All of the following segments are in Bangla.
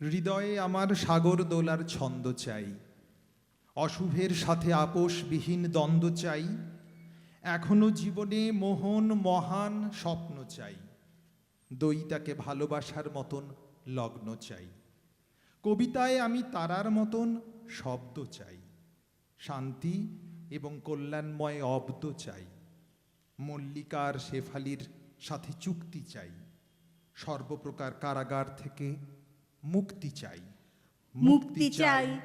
হৃদয়ে আমার সাগর দোলার ছন্দ চাই। অশুভের সাথে আপোষবিহীন দ্বন্দ্ব চাই। এখনও জীবনে মোহন মহান স্বপ্ন চাই। দইটাকে ভালোবাসার মতন লগ্ন চাই। কবিতায় আমি তারার মতন শব্দ চাই। শান্তি এবং কল্যাণময় অব্দ চাই। মল্লিকার শেফালির সাথে চুক্তি চাই। সর্বপ্রকার কারাগার থেকে মুক্তি চাই। মুক্তি চাই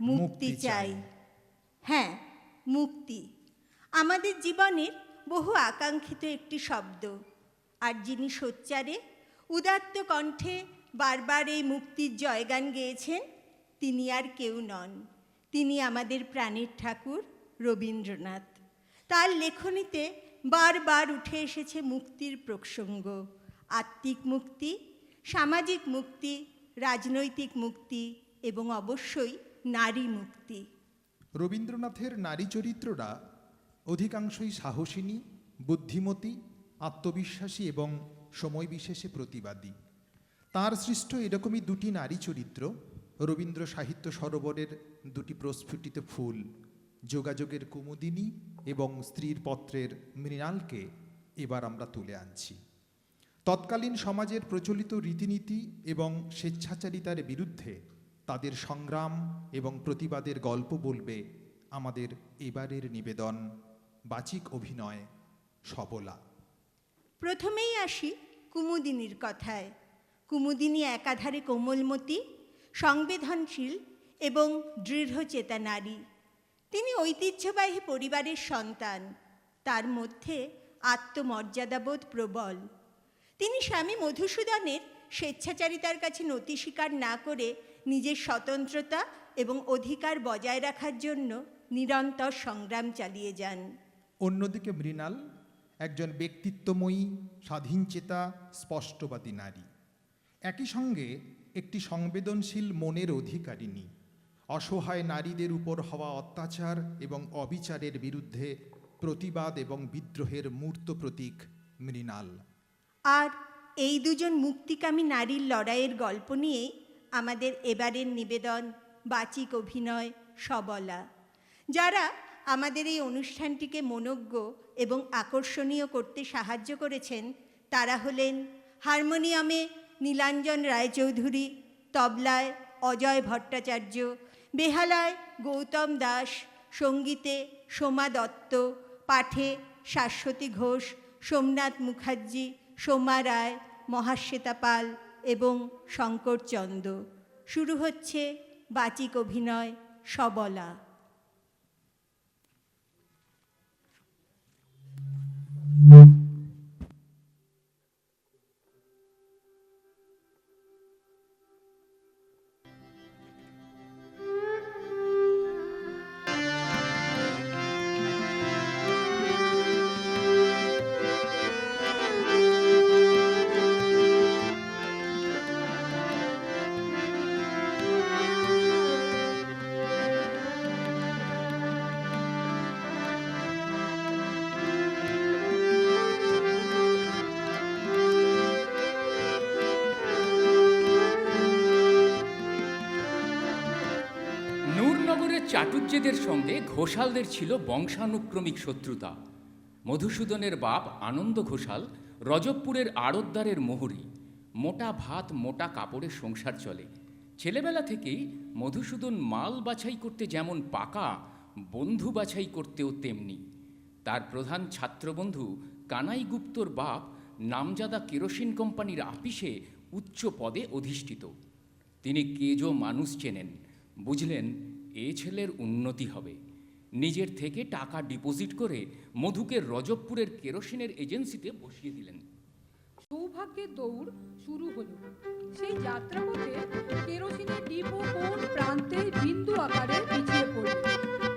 মুক্তি চাই। হ্যাঁ মুক্তি। আমাদের জীবনের বহু আকাঙ্ক্ষিত একটি শব্দ। আর যিনি সোচ্চারে উদাত্ত কণ্ঠে বারবার এই মুক্তির জয়গান গেয়েছেন তিনি আর কেউ নন। তিনি আমাদের প্রাণের ঠাকুর রবীন্দ্রনাথ। তার লেখনীতে বারবার উঠে এসেছে মুক্তির প্রসঙ্গ। আত্মিক মুক্তি সামাজিক মুক্তি রাজনৈতিক মুক্তি এবং অবশ্যই নারী মুক্তি। রবীন্দ্রনাথের নারী চরিত্ররা অধিকাংশই সাহসিনী, বুদ্ধিমতী, আত্মবিশ্বাসী এবং সময় বিশেষে প্রতিবাদী। তার সৃষ্ট এরকমই দুটি নারী চরিত্র, রবীন্দ্র সাহিত্য সরোবরের দুটি প্রস্ফুটিত ফুল, যোগাযোগের কুমুদিনী এবং স্ত্রীর পত্রের মৃণালকে এবার আমরা তুলে আনছি। তৎকালীন সমাজের প্রচলিত রীতিনীতি এবং স্বেচ্ছাচারিতার বিরুদ্ধে তাদের সংগ্রাম এবং প্রতিবাদের গল্প বলবে আমাদের এবারের নিবেদন, বাচিক অভিনয়, সবলা। প্রথমেই আসি কুমুদিনীর কথায়। কুমুদিনী একাধারে কোমলমতি, সংবেদনশীল এবং দৃঢ়চেতা নারী। তিনি ঐতিহ্যবাহী পরিবারের সন্তান। তার মধ্যে আত্মমর্যাদাবোধ প্রবল। তিনি স্বামী মধুসূদনের স্বেচ্ছাচারিতার কাছে নতি স্বীকার না করে নিজের স্বতন্ত্রতা এবং অধিকার বজায় রাখার জন্য নিরন্তর সংগ্রাম চালিয়ে যান। অন্যদিকে মৃণাল একজন ব্যক্তিত্বময়ী, স্বাধীনচেতা, স্পষ্টবাদী নারী। একই সঙ্গে একটি সংবেদনশীল মনের অধিকারিণী। অসহায় নারীদের উপর হওয়া অত্যাচার এবং অবিচারের বিরুদ্ধে প্রতিবাদ এবং বিদ্রোহের মূর্ত প্রতীক মৃণাল। আর এই দুজন মুক্তিকামী নারীর লড়াইয়ের গল্প নিয়ে আমাদের এবারের নিবেদন, বাচিক অভিনয়, সবলা। যারা আমাদের এই অনুষ্ঠানটিকে মনোজ্ঞ এবং আকর্ষণীয় করতে সাহায্য করেছেন, তারা হলেন হারমোনিয়ামে নীলাঞ্জন রায়চৌধুরী, তবলায় অজয় ভট্টাচার্য, বেহালায় গৌতম দাস, সঙ্গীতে সোমা দত্ত, পাঠে শাশ্বতী ঘোষ, সোমনাথ মুখার্জি সোমা রায় মহাশ্বেতা পাল এবং শঙ্করচন্দ্র। শুরু হচ্ছে বাচিক অভিনয় সবলা। নূরনগরের চাটুর্যেদের সঙ্গে ঘোষালদের ছিল বংশানুক্রমিক শত্রুতা। মধুসূদনের বাপ আনন্দ ঘোষাল রজবপুরের আড়তদারের মোহরি। মোটা ভাত, মোটা কাপড়ে সংসার চলে। ছেলেবেলা থেকেই মধুসূদন মাল বাছাই করতে যেমন পাকা, বন্ধু বাছাই করতেও তেমনি। তার প্রধান ছাত্রবন্ধু কানাই গুপ্তর বাপ নামজাদা কেরোসিন কোম্পানির আপিসে উচ্চ পদে অধিষ্ঠিত। তিনি কেজো মানুষ চেনেন। বুঝলেন এ ছেলের উন্নতি হবে। নিজের থেকে টাকা ডিপোজিট করে মধুকে রজবপুরের কেরোসিনের এজেন্সিতে বসিয়ে দিলেন। সৌভাগ্যের দৌড় শুরু হলো। সেই যাত্রাপথে কেরোসিনের ডিপো কোন প্রান্তে বিন্দু আকারে পিছিয়ে পড়ল।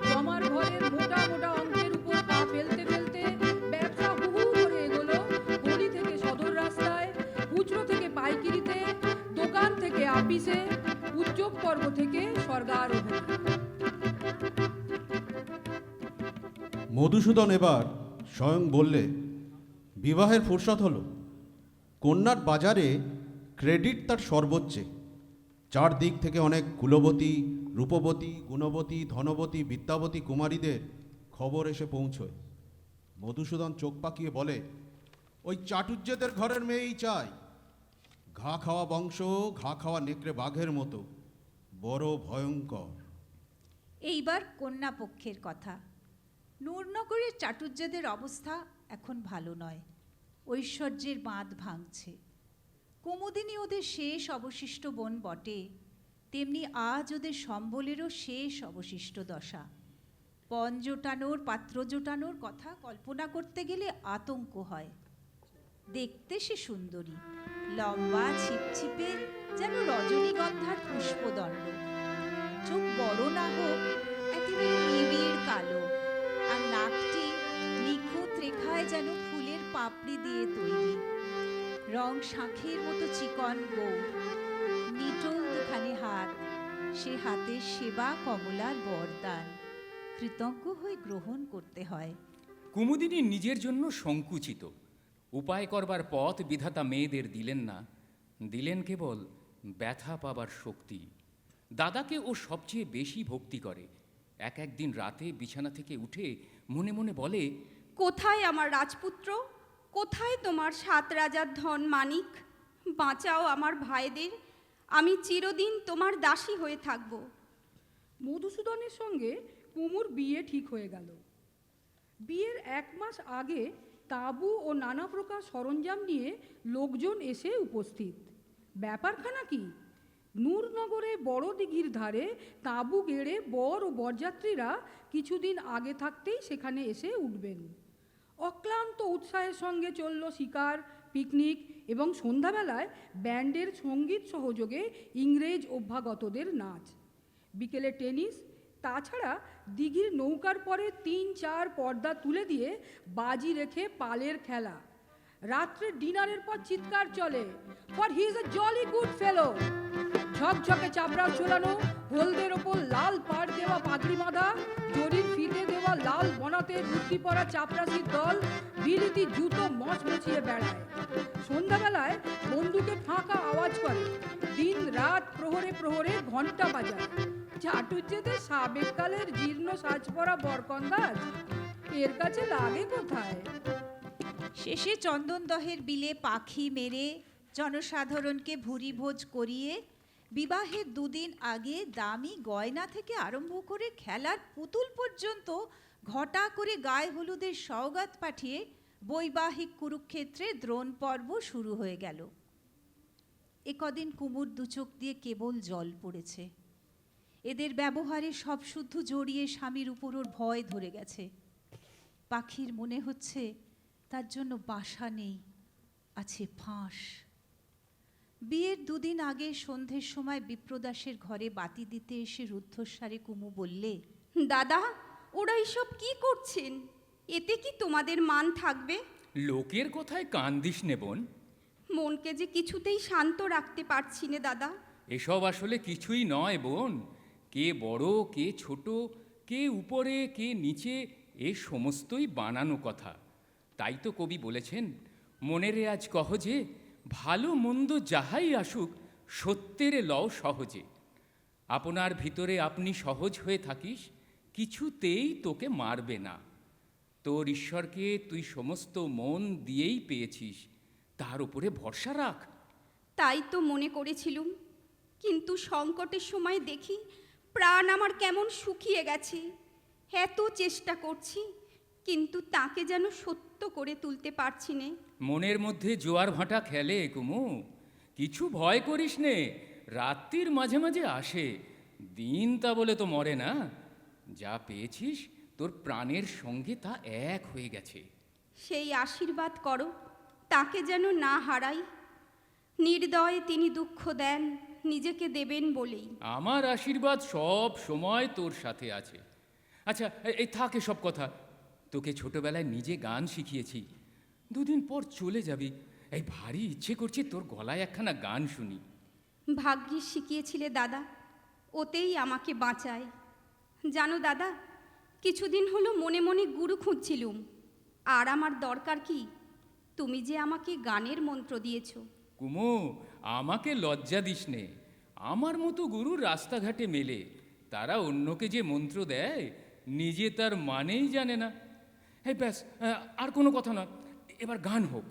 জমার ঘরের মোটা মোটা অঙ্কের উপর পা ফেলতে ফেলতে ব্যবসা হুহু করে এগোলো। গলি থেকে সদর রাস্তায়, খুচরো থেকে পাইকিরিতে, দোকান থেকে আপিসে উদ্যোগ পর্ব থেকে স্বর্গারোহণ। মধুসূদন এবার স্বয়ং বললে, বিবাহের ফুরসত হলো। কন্যার বাজারে ক্রেডিট তার সর্বোচ্চে। চারদিক থেকে অনেক কুলবতী, রূপবতী, গুণবতী, ধনবতী, বিদ্যাবতী কুমারীদের খবর এসে পৌঁছয়। মধুসূদন চোখ পাকিয়ে বলে, ওই চাটুজ্যেদের ঘরের মেয়েই চাই। ঘা খাওয়া বংশ, ঘা খাওয়া নেকড়ে বাঘের মতো। বড় ভয়ঙ্কর। এইবার কন্যা পক্ষের কথা। নূরনগরের চাটুজ্যেদের অবস্থা এখন ভালো নয়। ঐশ্বর্যের বাঁধ ভাঙছে। কুমুদিনী ওদের শেষ অবশিষ্ট বন বটে। তেমনি আজ ওদের সম্বলেরও শেষ অবশিষ্ট দশা। পণ জোটানোর, পাত্র জোটানোর কথা কল্পনা করতে গেলে আতঙ্ক হয়। দেখতে সে সুন্দরী, লম্বা ছিপছিপের যেন রজনীগন্ধার পুষ্পদণ্ড। চোখ বড় না হোক, একেবারে নিবিড় কালো। আর নাকটি নিখুঁত রেখায় যেন ফুলের পাপড়ি দিয়ে তৈরি। রং শাঁখের মতো চিকন গৌ নিটোল দুখানি হাত। সে হাতের সেবা কমলার বরদান। কৃতজ্ঞ হয়ে গ্রহণ করতে হয়। কুমুদিনী নিজের জন্য সংকুচিত। উপায় করবার পথ বিধাতা মেয়েদের দিলেন না। দিলেন কেবল ব্যথা পাবার শক্তি। দাদাকে ও সবচেয়ে বেশি ভক্তি করে। এক একদিন রাতে বিছানা থেকে উঠে মনে মনে বলে কোথায় আমার রাজপুত্র? কোথায় তোমার সাত রাজার ধন মানিক? বাঁচাও আমার ভাইদের। আমি চিরদিন তোমার দাসী হয়ে থাকব। মধুসূদনের সঙ্গে কুমুর বিয়ে ঠিক হয়ে গেল। বিয়ের এক মাস আগে তাঁবু ও নানা প্রকার সরঞ্জাম নিয়ে লোকজন এসে উপস্থিত। ব্যাপারখানা কি? নূরনগরে বড় দিঘির ধারে তাঁবু গেড়ে বর ও বরযাত্রীরা কিছুদিন আগে থাকতেই সেখানে এসে উঠবেন। অক্লান্ত উৎসাহের সঙ্গে চলল শিকার, পিকনিক এবং সন্ধ্যাবেলায় ব্যান্ডের সংগীত সহযোগে ইংরেজ অভ্যাগতদের নাচ। বিকেলে টেনিস, তাছাড়া দিঘির নৌকার পরে তিন চার পর্দা তুলে দিয়ে বাজি রেখে পালের খেলা। রাত্রে ডিনারের পর চিৎকার চলে। For he is a jolly good fellow ঝকঝকে চাপড়া ঝোলানো, হলদের ওপর লাল পাড় দেওয়া পাগড়ি বাঁধা জরির ফিতে দেওয়া লাল বনাতে ধুতি পরা চাপরাশির দল, বিলিতি জুতো মচ মচিয়ে বেড়ায়। সন্ধ্যাবেলায় বন্দুকে ফাঁকা আওয়াজ করে। দিন রাত প্রহরে প্রহরে ঘণ্টা বাজায়। চাটুজ্জেদের সাবেক কালের জীর্ণ সাজ পরা বরকন্দাজ। এর কাছে লাগে কোথায়? শেষে চন্দনদহের বিলে পাখি মেরে জনসাধারণকে ভুরি ভোজ করিয়ে বিবাহের দুদিন আগে দামি গয়না থেকে আরম্ভ করে খেলার পুতুল পর্যন্ত ঘটা করে গায়ে হলুদের সওগাত পাঠিয়ে বৈবাহিক কুরুক্ষেত্রে দ্রোণ পর্ব শুরু হয়ে গেল। এ কদিন কুমুর দুচোখ দিয়ে কেবল জল পড়েছে। এদের ব্যবহারে সব শুদ্ধ জড়িয়ে স্বামীর উপর ওর ভয় ধরে গেছে। পাখির মনে হচ্ছে তার জন্য বাসা নেই আছে ফাঁস। বিয়ের দুদিন আগে সন্ধ্যের সময় বিপ্রদাসের ঘরে বাতি দিতে এসে রুদ্ধস্বারে কুমু বললে দাদা ওরা এসব কি করছেন? এতে কি তোমাদের মান থাকবে? লোকের কথায় কান দিস নে বোন। মনকে যে কিছুতেই শান্ত রাখতে পারছি না দাদা। এসব আসলে কিছুই নয় বোন। কে বড় কে ছোট কে উপরে কে নিচে এ সমস্তই বানানো কথা। তাই তো কবি বলেছেন, মনেরে আজ কহ যে, ভালো মন্দ যাহাই আসুক, সত্যেরে লও সহজে। আপনার ভিতরে আপনি সহজ হয়ে থাকিস, কিছুতেই তোকে মারবে না। তোর ঈশ্বরকে তুই সমস্ত মন দিয়েই পেয়েছিস, তার উপরে ভরসা রাখ। তাই তো মনে করেছিলুম, কিন্তু সংকটের সময় দেখি প্রাণ আমার কেমন শুকিয়ে গেছে। এত চেষ্টা করছি, কিন্তু তাকে যেন সত্য করে তুলতে পারছি নে। মনের মধ্যে জোয়ার ভাঁটা খেলে কুমু। কিছু ভয় করিস নে রাত্রির মাঝে মাঝে আসে। দিন তা বলে তো মরে না। যা পেয়েছিস তোর প্রাণের সঙ্গে তা এক হয়ে গেছে। সেই আশীর্বাদ করো তাকে যেন না হারাই। নির্দয়ে তিনি দুঃখ দেন নিজেকে দেবেন বলেই। আমার আশীর্বাদ সব সময় তোর সাথে আছে। আচ্ছা এই থাকে সব কথা। তোকে ছোটবেলায় নিজে গান শিখিয়েছি। দুদিন পর চলে যাবি। এই ভারী ইচ্ছে করছে তোর গলায় একখানা গান শুনি। ভাগ্যিস শিখিয়েছিলে দাদা ওতেই আমাকে বাঁচায়। জানো দাদা কিছুদিন হলো মনে মনে গুরু খুঁজছিলুম। আর আমার দরকার কি? তুমি যে আমাকে গানের মন্ত্র দিয়েছ। কুমু আমাকে লজ্জা দিস নে। আমার মতো গুরু রাস্তাঘাটে মেলে। তারা অন্যকে যে মন্ত্র দেয় নিজে তার মানেই জানে না। হ্যাঁ ব্যাস আর কোনো কথা না এবার গান হোক।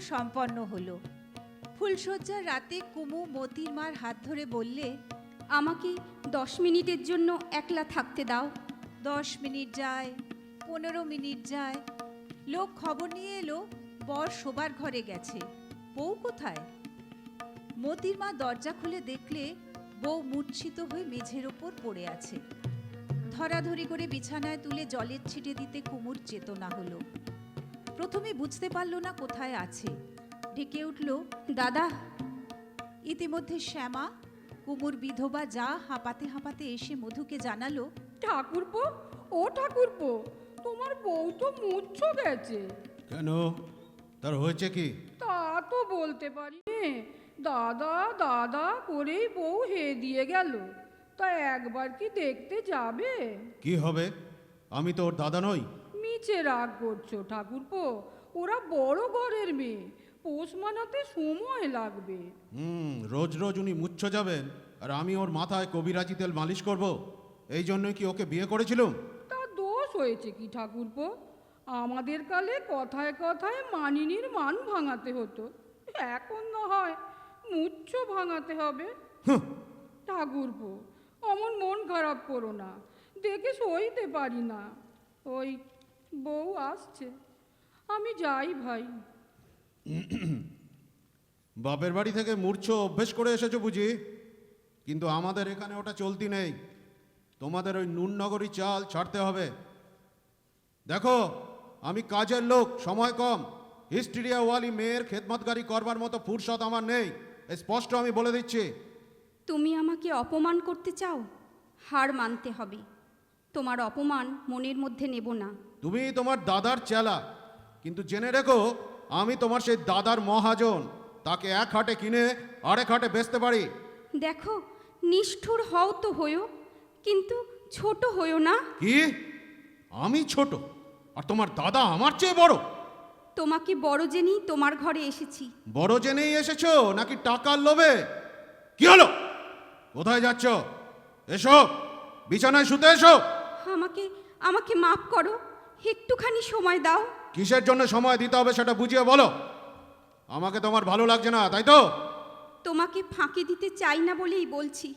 সম্পন্ন হলো। ফুলশয্যার রাতে কুমু মতির মার হাত ধরে বললে, আমাকে দশ মিনিটের জন্য একলা থাকতে দাও। দশ মিনিট যায়, পনেরো মিনিট যায়। লোক খবর নিয়ে এলো, বর শোবার ঘরে গেছে। বউ কোথায়? মতির মা দরজা খুলে দেখলে, বউ মূর্ছিত হয়ে মেঝের ওপর পড়ে আছে। ধরাধরি করে বিছানায় তুলে জলের ছিটে দিতে কুমুর চেতনা হলো। প্রথমে বুঝতে পারল না কোথায় আছে। ডেকে উঠল দাদা ইতিমধ্যে শ্যামা কুমুর বিধবা যা হাঁপাতে হাঁপাতে এসে মধুকে জানালো ঠাকুরপো ও ঠাকুরপো তোমার বউ তো মুচ্ছ গেছে। কেন? তার হয়েছে কি? তা তো বলতে পারি নে। দাদা দাদা করেই বউ হে দিয়ে গেল। তা একবার কি দেখতে যাবে? কি হবে? আমি তো ওর দাদা নই। মিছে রাগ করছ ঠাকুরপো? ওরা বড় ঘরের মেয়ে। পোষ মানাতে সময় লাগবে। হুম রোজ রোজ উনি মুচ্ছ যাবেন। আর আমি ওর মাথায় কবিরাজি তেল মালিশ করব। এই জন্যই কি ওকে বিয়ে করেছিলাম? তা দোষ হয়েছে কি ঠাকুরপো? আমাদের কালে কথায় কথায় মানিনীর মান ভাঙাতে হতো। এখন না হয় মুচ্ছ ভাঙাতে হবে। ঠাকুরপো অমন মন খারাপ করো না। দেখে সইতে পারি না। ওই বউ আসছে। আমি যাই ভাই। বাপের বাড়ি থেকে মূর্ছ অভ্যেস করে এসেছ বুঝি? কিন্তু আমাদের এখানে ওটা চলতি নেই। তোমাদের ওই নুননগরী চাল ছাড়তে হবে। দেখো আমি কাজের লোক সময় কম। হিস্ট্রিয়াওয়ালি মেয়ের খেদমতগারি করবার মতো ফুরসত আমার নেই। স্পষ্ট আমি বলে দিচ্ছি। তুমি আমাকে অপমান করতে চাও? হার মানতে হবে। তোমার অপমান মনের মধ্যে নেব না। তুমি তোমার দাদার চেলা কিন্তু জেনে রেখো আমি তোমার সেই দাদার মহাজন তাকে এক হাটে কিনে আরেক হাটে বেচতে পারি। দেখো নিষ্ঠুর হও তো হইও কিন্তু ছোট হইও না। কি? আমি ছোট আর তোমার দাদা আমার চেয়ে বড়? তোমাকে বড় জেনেই তোমার ঘরে এসেছি। বড় জেনেই এসেছ নাকি টাকার লোভে? কি হলো? কোথায় যাচ্ছ? এসো বিছানায় শুতে এসো। আমাকে আমাকে মাফ করো। একটুখানি সময় দাও। কিসের জন্য সময় দিতে হবে সেটা বুঝিয়ে বলো। আমাকে তোমার ভালো লাগছে না তাই তো? তোমাকে ফাঁকি দিতে চাই না বলেই বলছি।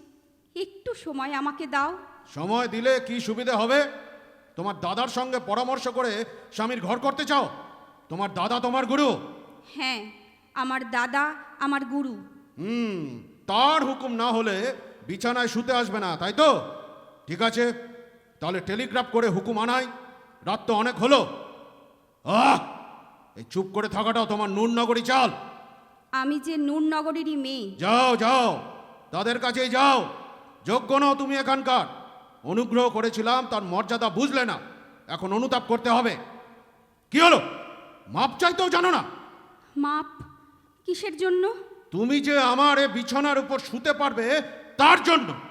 একটু সময় আমাকে দাও। সময় দিলে কি সুবিধে হবে? তোমার দাদার সঙ্গে পরামর্শ করে স্বামীর ঘর করতে চাও? তোমার দাদা তোমার গুরু? হ্যাঁ আমার দাদা আমার গুরু। হুম তার হুকুম না হলে বিছানায় শুতে আসবে না তাই তো? ঠিক আছে? তাহলে টেলিগ্রাফ করে হুকুম আনাই। রাত তো অনেক হলো। আহ! এই চুপ করে থাকাটাও তোমার নুন নগরী চাল। আমি যে নূর নগরেরই মেয়ে। যাও যাও। তাদের কাছেই যাও। যোগ্য নও তুমি এখানকার। অনুগ্রহ করেছিলাম তার মর্যাদা বুঝলে না। এখন অনুতাপ করতে হবে। কি হলো? মাপ চাইতেও জানো না? মাপ? কিসের জন্য? তুমি যে আমার এ বিছানার উপর শুতে পারবে তার জন্য।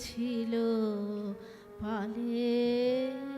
লেগেছিল পালের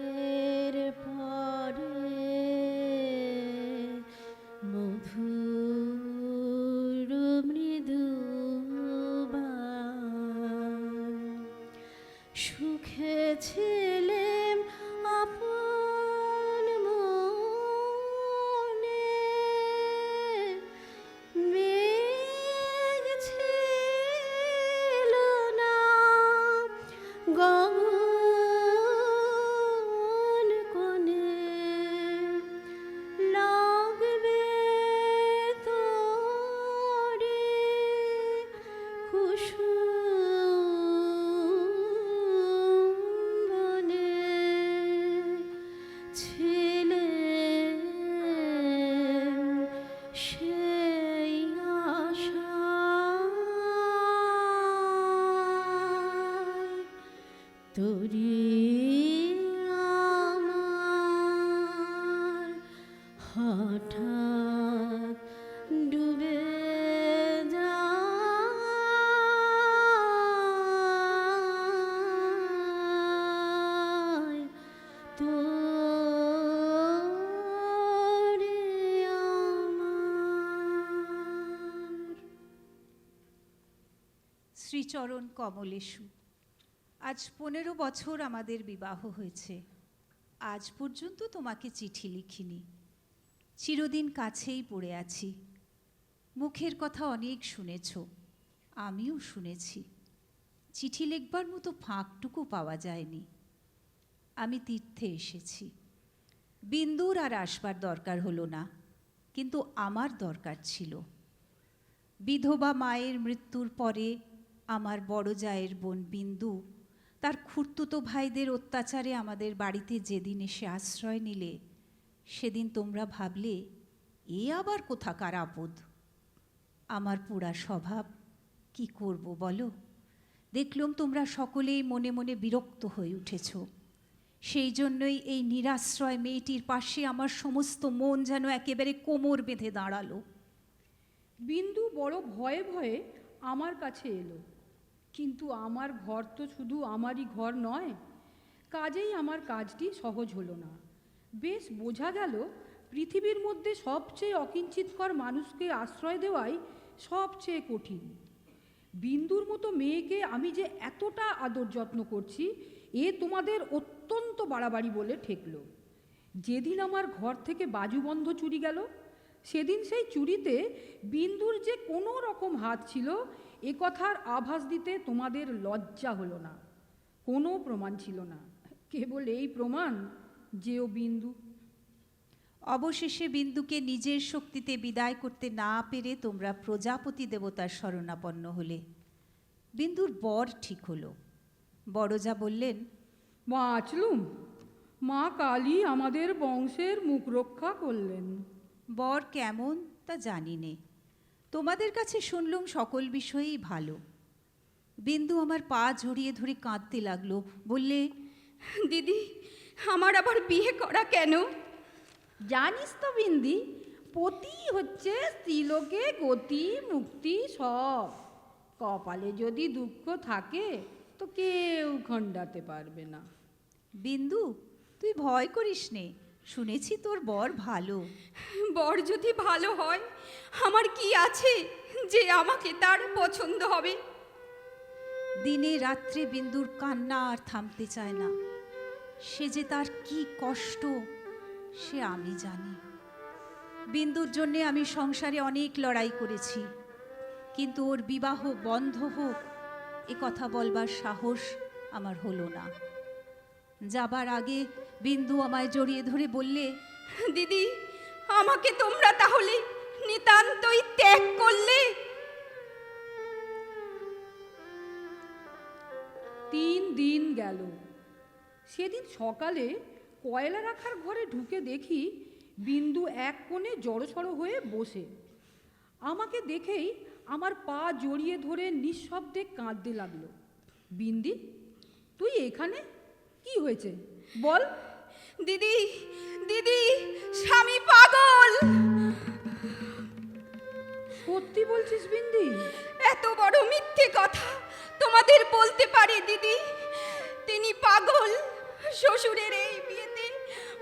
তোরি আমার হঠাৎ ডুবে শ্রীচরণ কমলেশু। আজ পনেরো বছর আমাদের বিবাহ হয়েছে। আজ পর্যন্ত তোমাকে চিঠি লিখিনি। চিরদিন কাছেই পড়ে আছি। মুখের কথা অনেক শুনেছ, আমিও শুনেছি। চিঠি লিখবার মতো ফাঁকটুকু পাওয়া যায়নি। আমি তীর্থে এসেছি। বিন্দুর আর আসবার দরকার হলো না, কিন্তু আমার দরকার ছিল। বিধবা মায়ের মৃত্যুর পরে আমার বড় জায়ের বোন বিন্দু তার খুর্তুতো ভাইদের অত্যাচারে আমাদের বাড়িতে যেদিন এসে আশ্রয় নিলে, সেদিন তোমরা ভাবলে, এ আবার কোথাকার আপদ? আমার পুরা স্বভাব কি করব বলো? দেখলুম তোমরা সকলেই মনে মনে বিরক্ত হয়ে উঠেছ। সেই জন্যই এই নিরাশ্রয় মেয়েটির পাশে আমার সমস্ত মন যেন একেবারে কোমর বেঁধে দাঁড়াল। বিন্দু বড় ভয়ে ভয়ে আমার কাছে এলো। কিন্তু আমার ঘর তো শুধু আমারই ঘর নয়, কাজেই আমার কাজটি সহজ হলো না। বেশ বোঝা গেল, পৃথিবীর মধ্যে সবচেয়ে অকিঞ্চিতকর মানুষকে আশ্রয় দেওয়াই সবচেয়ে কঠিন। বিন্দুর মতো মেয়েকে আমি যে এতটা আদর যত্ন করছি, এ তোমাদের অত্যন্ত বাড়াবাড়ি বলে ঠেকলো। যেদিন আমার ঘর থেকে বাজুবন্ধ চুরি গেল, সেদিন সেই চুরিতে বিন্দুর যে কোনো রকম হাত ছিল এ কথার আভাস দিতে তোমাদের লজ্জা হলো না। কোনো প্রমাণ ছিল না। কেবল এই প্রমাণ যে ও বিন্দু। অবশেষে বিন্দুকে নিজের শক্তিতে বিদায় করতে না পেরে তোমরা প্রজাপতি দেবতার শরণাপন্ন হলে। বিন্দুর বর ঠিক হলো। বড়জা বললেন বাঁচলুম। মা কালী আমাদের বংশের মুখ রক্ষা করলেন। বর কেমন তা জানি নে। তোমাদের কাছে শুনলুম সকল বিষয়েই ভালো। বিন্দু আমার পা জড়িয়ে ধরে কাঁদতে লাগল, বললে, দিদি, আমার আবার বিয়ে করা কেন? জানিস তো বিন্দি, পতি হচ্ছে স্ত্রীলোকে গতি, মুক্তি সব। কপালে যদি দুঃখ থাকে, তো কেউ খণ্ডাতে পারবে না। বিন্দু, তুই ভয় করিস নে শুনেছি তোর বর ভালো। বর যদি ভালো হয় আমার কি আছে যে আমাকে তার পছন্দ হবে? দিনে রাত্রে বিন্দুর কান্না আর থামতে চায় না। সে যে তার কি কষ্ট সে আমি জানি। বিন্দুর জন্যে আমি সংসারে অনেক লড়াই করেছি। কিন্তু ওর বিবাহ বন্ধ হোক এ কথা বলবার সাহস আমার হলো না। যাবার আগে বিন্দু আমায় জড়িয়ে ধরে বললে, দিদি, আমাকে তোমরা তাহলে নিতান্তই ত্যাগ করলে? তিন দিন গেল। সেদিন সকালে কয়লা রাখার ঘরে ঢুকে দেখি বিন্দু এক কোণে জড়সড় হয়ে বসে। আমাকে দেখেই আমার পা জড়িয়ে ধরে নিঃশব্দে কাঁদতে লাগল। বিন্দি, তুই এখানে? কি হয়েছে? বল দিদি দিদি স্বামী পাগল। সত্যি বলছিস বিন্দি? এত বড় মিথ্যে কথা তোমাদের বলতে পারে দিদি। তিনি পাগল। শ্বশুরের এই বিয়েতে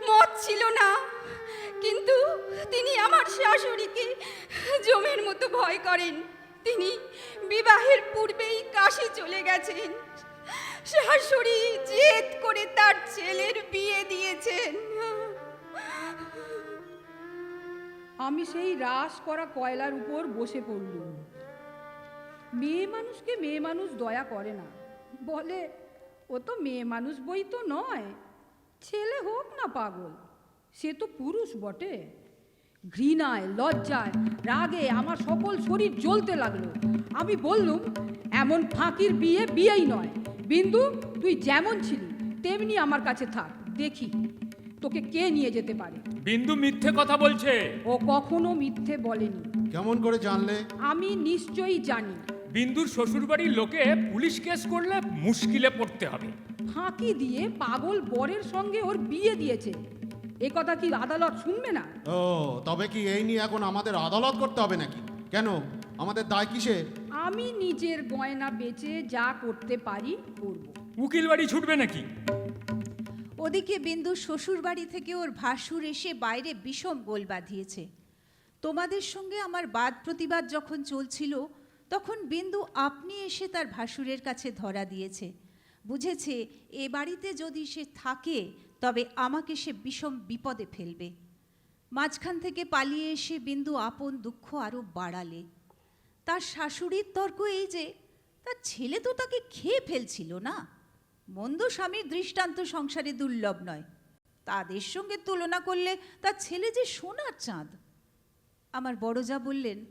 মত ছিল না। কিন্তু তিনি আমার শাশুড়িকে জমের মতো ভয় করেন। তিনি বিবাহের পূর্বেই কাশি চলে গেছেন। শাশুড়ি জেদ করে তার ছেলের বিয়ে দিয়েছেন। আমি সেই রাস করা কয়লার উপর বসে পড়লুম। মেয়ে মানুষকে মেয়ে মানুষ দয়া করে না। বলে, ও তো মেয়ে মানুষ বই তো নয়। ছেলে হোক না পাগল, সে তো পুরুষ বটে। ঘৃণায়, লজ্জায়, রাগে আমার সকল শরীর জ্বলতে লাগল। আমি বললুম, এমন ফাঁকির বিয়ে বিয়েই নয়। বিন্দু তুই যেমন ছিলি তেমনি আমার কাছে থাক দেখি তোকে কে নিয়ে যেতে পারে। বিন্দু মিথ্যে কথা বলছে। ও কখনো মিথ্যে বলেনি। কেমন করে জানলে? আমি নিশ্চয়ই জানি। বিন্দুর শ্বশুরবাড়ির লোকে পুলিশ কেস করলে মুশকিলে পড়তে হবে। ফাঁকি দিয়ে পাগল বরের সঙ্গে ওর বিয়ে দিয়েছে। এ কথা কি আদালত শুনবে না? ও তবে কি এই নিয়ে এখন আমাদের আদালত করতে হবে নাকি? কেন? আমাদের দায় কিসে? আমি নিজের গয়না বেচে যা করতে পারি করব। উকিল বাড়ি ছুটবে নাকি? ওদিকে বিন্দু শ্বশুর বাড়ি থেকে ওর ভাসুর এসে বাইরে বিষম গোল বাঁধিয়েছে। তোমাদের সঙ্গে আমার বাদ প্রতিবাদ যখন চলছিল তখন বিন্দু আপনি এসে তার ভাসুরের কাছে ধরা দিয়েছে। বুঝেছে এ বাড়িতে যদি সে থাকে তবে আমাকে সে বিষম বিপদে ফেলবে। মাঝখান থেকে পালিয়ে এসে বিন্দু আপন দুঃখ আরও বাড়ালে। তার শাশুড়ির তর্ক এই যে তার ছেলে তো তাকে খেয়ে ফেলছিল না। মন্দ স্বামীর দৃষ্টান্ত সংসারে দুর্লভ নয়। তাদের সঙ্গে তুলনা করলে তার ছেলে যে সোনার চাঁদ। আমার বড়জা বললেন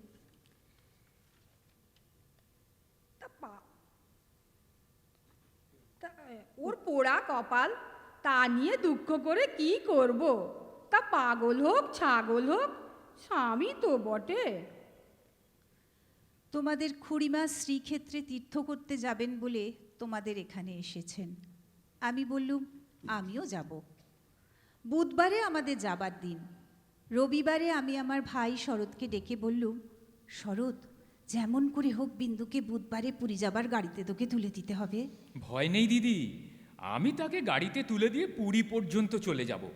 তা পা- তা, ওর পোড়া কপাল তা নিয়ে দুঃখ করে কি করব? তা পাগল হোক ছাগল হোক স্বামী তো বটে। তোমাদের খুড়িমা শ্রীক্ষেত্রে তীর্থ করতে যাবেন বলে তোমাদের এখানে এসেছেন। আমি বললুম আমিও যাব। বুধবারে আমাদের যাবার দিন। রবিবারে আমি আমার ভাই শরৎকে ডেকে বললুম শরৎ যেমন করে হোক বিন্দুকে বুধবারে পুরী যাবার গাড়িতে তোকে তুলে দিতে হবে। ভয় নেই দিদি আমি তাকে গাড়িতে তুলে দিয়ে পুরী পর্যন্ত চলে যাব।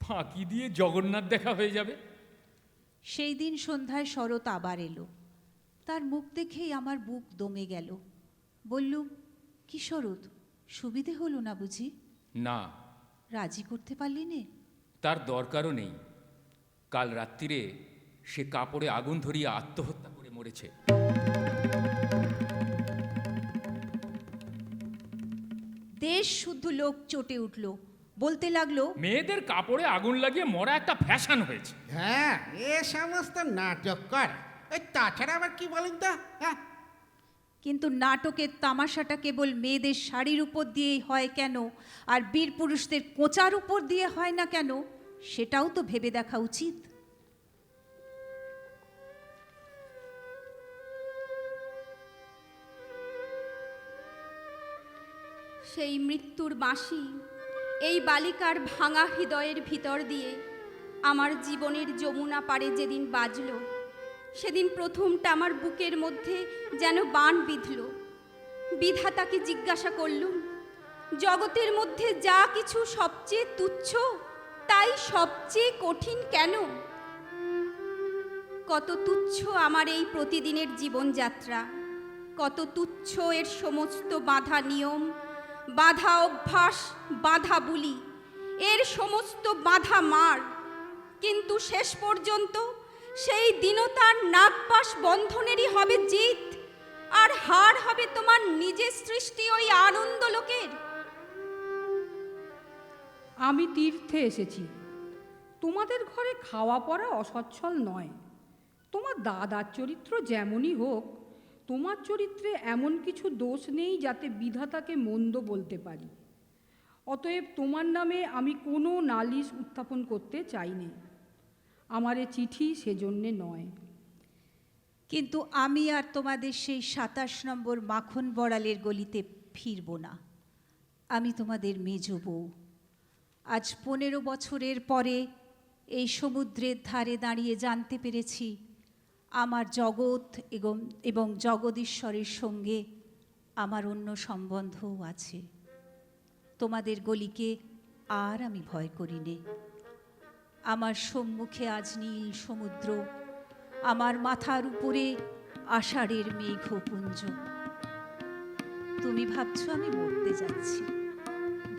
ফাঁকি দিয়ে জগন্নাথ দেখা হয়ে যাবে। সেই দিন সন্ধ্যায় শরৎ আবার এলো। তার মুখ দেখেই আমার বুক দমে গেল। বললুম কি শরৎ সুবিধে হলো না বুঝি? না। রাজি করতে পারলি নে? তার দরকারও নেই। কাল রাত্রিরে সে কাপড়ে আগুন ধরিয়ে আত্মহত্যা করে মরেছে। দেশ শুদ্ধ লোক চটে উঠল। বলতে লাগল মেয়েদের কাপড়ে আগুন লাগিয়ে মরা একটা ফ্যাশন হয়েছে। হ্যাঁ এ সমস্ত নাটক কর। তাছাড়া আবার কি বলেন তো? হ্যাঁ? কিন্তু নাটকের তামাশাটা কেবল মেয়েদের শাড়ির উপর দিয়েই হয় কেন? আর বীর পুরুষদের কোঁচার উপর দিয়ে হয় না কেন? সেটাও তো ভেবে দেখা উচিত। সেই মৃত্যুর বাঁশি এই বালিকার ভাঙা হৃদয়ের ভিতর দিয়ে আমার জীবনের যমুনা পারে যেদিন বাজল সেদিন প্রথমটা আমার বুকের মধ্যে যেন বান বিঁধল। বিধাতাকে জিজ্ঞাসা করলুম, জগতের মধ্যে যা কিছু সবচেয়ে তুচ্ছ, তাই সবচেয়ে কঠিন কেন? কত তুচ্ছ আমার এই প্রতিদিনের জীবনযাত্রা, কত তুচ্ছ এর সমস্ত বাধা নিয়ম, বাধা অভ্যাস, বাধা বুলি, এর সমস্ত বাধা মার। কিন্তু শেষ পর্যন্ত সেই দিনও তার নাগপাশ বন্ধনেরই হবে জিত, আর হার হবে তোমার নিজের সৃষ্টি ওই আনন্দ লোকের। আমি তীর্থে এসেছি। তোমাদের ঘরে খাওয়া পড়া অসচ্ছল নয়। তোমার দাদার চরিত্র যেমনই হোক, তোমার চরিত্রে এমন কিছু দোষ নেই যাতে বিধাতাকে মন্দ বলতে পারি। অতএব তোমার নামে আমি কোনো নালিশ উত্থাপন করতে চাইনি। আমার এ চিঠি সেজন্যে নয়। কিন্তু আমি আর তোমাদের সেই সাতাশ নম্বর মাখন বড়ালের গলিতে ফিরব না। আমি তোমাদের মেজ বউ। আজ পনেরো বছরের পরে এই সমুদ্রের ধারে দাঁড়িয়ে জানতে পেরেছি, আমার জগৎ এবং এবং জগদীশ্বরের সঙ্গে আমার অন্য সম্বন্ধও আছে। তোমাদের গলিকে আর আমি ভয় করি নে। আমার সম্মুখে আজ নীল সমুদ্র, আমার মাথার উপরে আষাঢ়ের মেঘপুঞ্জ। তুমি ভাবছ আমি মরতে যাচ্ছি।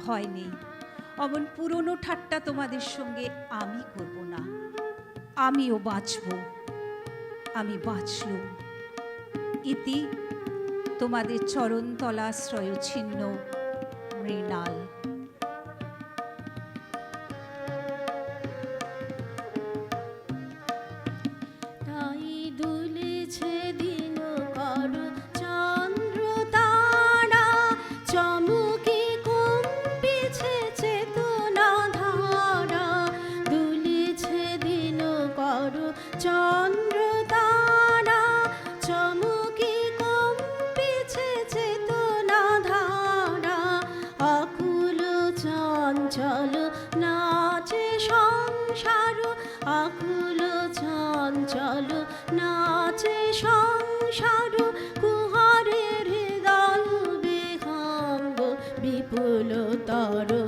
ভয় নেই, অমন পুরনো ঠাট্টা তোমাদের সঙ্গে আমি করব না। আমিও বাঁচব, আমি বাঁচলুম। ইতি তোমাদের চরণতলাশ্রয় ছিন্ন মৃণাল। বিপুল